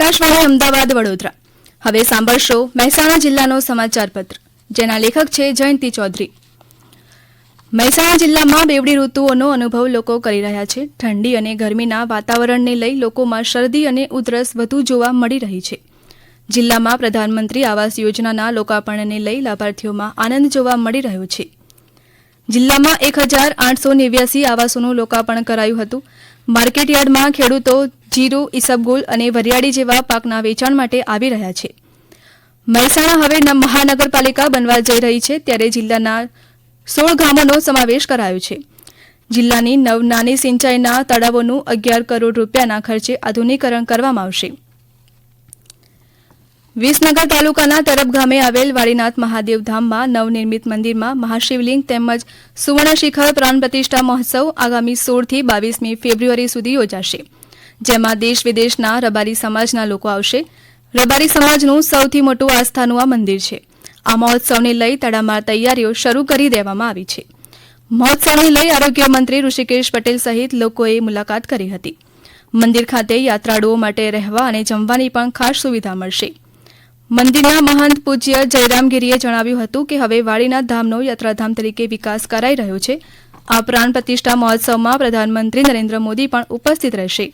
આકાશવાણી અમદાવાદ વડોદરા. હવે સાંભળશો મહેસાણા જિલ્લાનો સમાચાર પત્ર જેના લેખક છે જયંતિ ચૌધરી. મહેસાણા જિલ્લામાં બેવડી ઋતુઓનો અનુભવ લોકો કરી રહ્યા છે. ઠંડી અને ગરમીના વાતાવરણને લઈ લોકોમાં શરદી અને ઉધરસ વધુ જોવા મળી રહી છે. જિલ્લામાં પ્રધાનમંત્રી આવાસ યોજનાના લોકાર્પણને લઈ લાભાર્થીઓમાં આનંદ જોવા મળી રહ્યો છે. જિલ્લામાં એક હજાર આઠસો નેવ્યાસી આવાસોનું લોકાર્પણ કરાયું હતું. માર્કેટયાર્ડમાં ખેડૂતો જીરું, ઈસબગુલ અને વરિયાળી જેવા પાકના વેચાણ માટે આવી રહ્યા છે. મહેસાણા હવે મહાનગરપાલિકા બનવા જઈ રહી છે ત્યારે જિલ્લાના સોળ ગામોનો સમાવેશ કરાયો છે. જિલ્લાની નવ નાની સિંચાઈના તળાવોનું અગિયાર કરોડ રૂપિયાના ખર્ચે આધુનિકરણ કરવામાં આવશે. વિસનગર તાલુકાના તરફ ગામે આવેલ વાડીનાથ મહાદેવ ધામમાં નવનિર્મિત મંદિરમાં મહાશિવલિંગ તેમજ સુવર્ણ શિખર પ્રાણ પ્રતિષ્ઠા મહોત્સવ આગામી સોળથી બાવીસમી ફેબ્રુઆરી સુધી યોજાશે. જેમાં દેશ વિદેશના રબારી સમાજના લોકો આવશે. રબારી સમાજનું સૌથી મોટું આસ્થાનું આ મંદિર છે. આ મહોત્સવને લઈ તડામાર તૈયારીઓ શરૂ કરી દેવામાં આવી છે. મહોત્સવને લઈ આરોગ્ય મંત્રી ઋષિકેશ પટેલ સહિત લોકોએ મુલાકાત કરી હતી. મંદિર ખાતે યાત્રાળુઓ માટે રહેવા અને જમવાની પણ ખાસ સુવિધા મળશે. મંદિરના મહંત પૂજ્ય જયરામગીરીએ જણાવ્યું હતું કે હવે વાડીના ધામનો યાત્રાધામ તરીકે વિકાસ કરાઈ રહ્યો છે. આ પ્રાણ પ્રતિષ્ઠા મહોત્સવમાં પ્રધાનમંત્રી નરેન્દ્ર મોદી પણ ઉપસ્થિત રહેશે.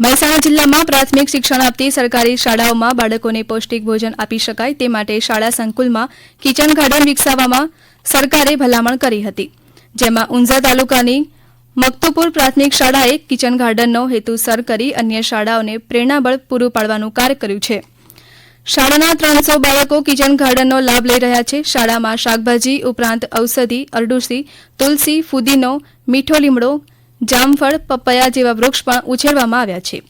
મહેસાણા જિલ્લામાં પ્રાથમિક શિક્ષણ આપતી સરકારી શાળાઓમાં બાળકોને પૌષ્ટિક ભોજન આપી શકાય તે માટે શાળા સંકુલમાં કિચન ગાર્ડન વિકસાવવામાં સરકારે ભલામણ કરી હતી. જેમાં ઊંઝા તાલુકાની મકતુપુર પ્રાથમિક શાળાએ કિચન ગાર્ડનનો હેતુ સર કરી અન્ય શાળાઓને પ્રેરણાબળ પૂરું પાડવાનું કાર્ય કર્યું છે. શાળાના ત્રણસો બાળકો કિચન ગાર્ડનનો લાભ લઈ રહ્યા છે. શાળામાં શાકભાજી, ઉપરાંત ઔષધિ, અરડુસી, તુલસી, ફુદીનો, મીઠો લીમડો, જામફળ, પપૈયા જેવા વૃક્ષ પણ ઉછેરવામાં આવ્યા છે.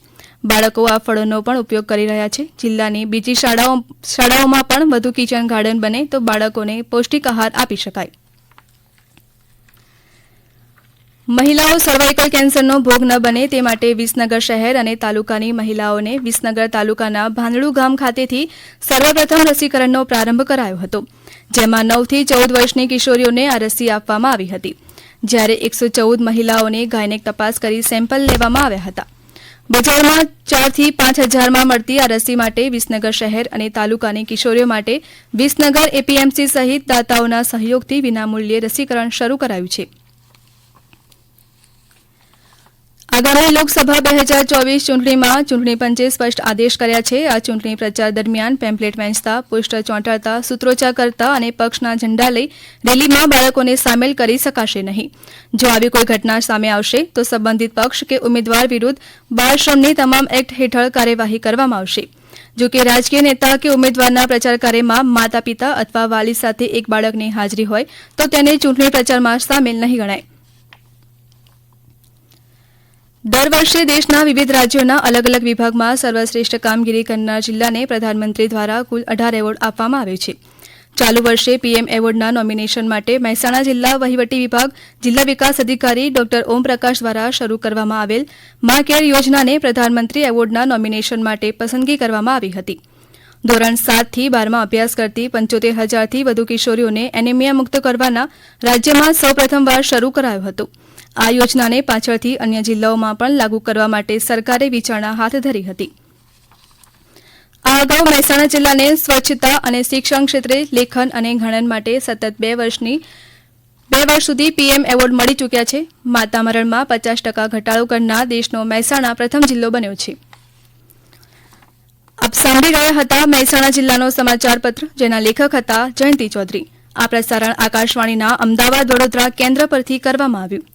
બાળકો આ ફળોનો પણ ઉપયોગ કરી રહ્યા છે. જિલ્લાની બીજી શાળાઓ શાળાઓમાં પણ વધુ કિચન ગાર્ડન બને તો બાળકોને પૌષ્ટિક આહાર આપી શકાય. મહિલાઓ સર્વાઇકલ કેન્સરનો ભોગ ન બને તે માટે વિસનગર શહેર અને તાલુકાની મહિલાઓને વિસનગર તાલુકાના ભાંદડુ ગામ ખાતેથી સર્વપ્રથમ રસીકરણનો પ્રારંભ કરાયો હતો, જેમાં નવથી ચૌદ વર્ષની કિશોરીઓને આ રસી આપવામાં આવી હતી. જ્યારે એકસો ચૌદ મહિલાઓને ગાયનેક તપાસ કરી સેમ્પલ લેવામાં આવ્યા હતા. બજારમાં ચારથી પાંચ હજારમાં મળતી આ રસી માટે વિસનગર શહેર અને તાલુકાની કિશોરીઓ માટે વિસનગર એપીએમસી સહિત દાતાઓના સહયોગથી વિનામૂલ્યે રસીકરણ શરૂ કરાયું છે. આગામી લોકસભા બે હજાર ચોવીસ ચૂંટણીમાં ચૂંટણી પંચે સ્પષ્ટ આદેશ કર્યા છે. આ ચૂંટણી પ્રચાર દરમિયાન પેમ્પલેટ વેંચતા પોસ્ટર ચોંટાડતા, સૂત્રોચ્ચાર કરતા અને પક્ષના ઝંડા લઈ રેલીમાં બાળકોને સામેલ કરી શકાશે નહીં. જો આવી કોઈ ઘટના સામે આવશે, તો સંબંધિત પક્ષ કે ઉમેદવાર વિરુદ્ધ બાળ શ્રમની તમામ એક્ટ હેઠળ કાર્યવાહી કરવામાં આવશે. જો કે રાજકીય નેતા કે ઉમેદવારના પ્રચાર કાર્યમાં માતા પિતા અથવા વાલી સાથે એક બાળકની હાજરી હોય, તો તેને ચૂંટણી પ્રચારમાં સામેલ નહીં ગણાય. દર વર્ષે દેશના વિવિધ રાજ્યોના અલગ અલગ વિભાગમાં સર્વશ્રેષ્ઠ કામગીરી કરનાર જિલ્લાને પ્રધાનમંત્રી દ્વારા કુલ અઢાર એવોર્ડ આપવામાં આવે છે. ચાલુ વર્ષે પીએમ એવોર્ડના નોમિનેશન માટે મહેસાણા જિલ્લા વહીવટી વિભાગ જિલ્લા વિકાસ અધિકારી ડોક્ટર ઓમપ્રકાશ દ્વારા શરૂ કરવામાં આવેલ મા કેર યોજનાને પ્રધાનમંત્રી એવોર્ડના નોમિનેશન માટે પસંદગી કરવામાં આવી હતી. ધોરણ સાતથી બારમાં અભ્યાસ કરતી પંચોતેર હજારથી વધુ કિશોરીઓને એનિમિયા મુક્ત કરવાના રાજ્યમાં સૌપ્રથમવાર શરૂ કરાયો હતો. આ યોજનાને પાછળથી અન્ય જિલ્લાઓમાં પણ લાગુ કરવા માટે સરકારે વિચારણા હાથ ધરી હતી. આ અગાઉ મહેસાણા જિલ્લાને સ્વચ્છતા અને શિક્ષણ ક્ષેત્રે લેખન અને ગણન માટે સતત બે વર્ષની, બે વર્ષ સુધી પીએમ એવોર્ડ મળી ચૂક્યા છે. માતામરણમાં પચાસ ટકા ઘટાડો કરનાર દેશનો મહેસાણા પ્રથમ જિલ્લો બન્યો છે. આપ સાંભળી રહ્યા હતા મહેસાણા જિલ્લાનો સમાચાર પત્ર, જેના લેખક હતા જયંતિ ચૌધરી. આ પ્રસારણ આકાશવાણીના અમદાવાદ વડોદરા કેન્દ્ર પરથી કરવામાં આવ્યું.